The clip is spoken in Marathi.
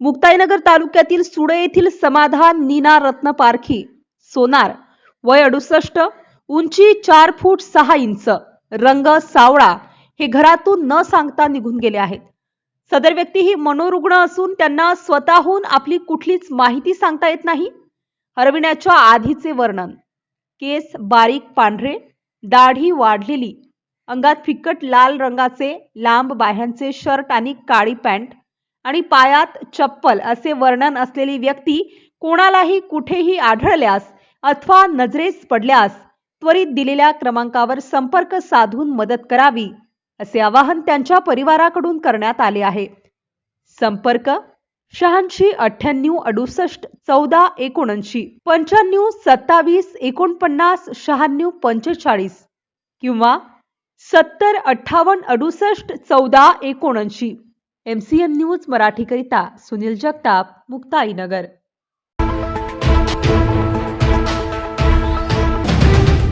मुक्ताईनगर तालुक्यातील सुडे येथील समाधान नीना रत्न पारखी सोनार वय अडुसष्ट उंची चार फूट सहा इंच रंग सावळा हे घरातून न सांगता निघून गेले आहेत. सदर व्यक्ती ही मनोरुग्ण असून त्यांना स्वतःहून आपली कुठलीच माहिती सांगता येत नाही. हरविण्याच्या आधीचे वर्णन केस बारीक पांढरे दाढी वाढलेली अंगात फिकट लाल रंगाचे लांब बाह्यांचे शर्ट आणि काळी पॅन्ट आणि पायात चप्पल असे वर्णन असलेली व्यक्ती कोणालाही कुठेही आढळल्यास अथवा नजरेस पडल्यास त्वरित दिलेल्या क्रमांकावर संपर्क साधून मदत करावी असे आवाहन त्यांच्या परिवाराकडून करण्यात आले आहे. संपर्क शहाऐंशी अठ्ठ्याण्णव अडुसष्ट चौदा एकोणऐंशी पंच्याण्णव सत्तावीस एकोणपन्नास शहाण्णव पंचेचाळीस किंवा सत्तर अठ्ठावन्न अडुसष्ट चौदा एकोणऐंशी एम सी एन न्यूज मराठीकरिता सुनील जगताप मुक्ताईनगर.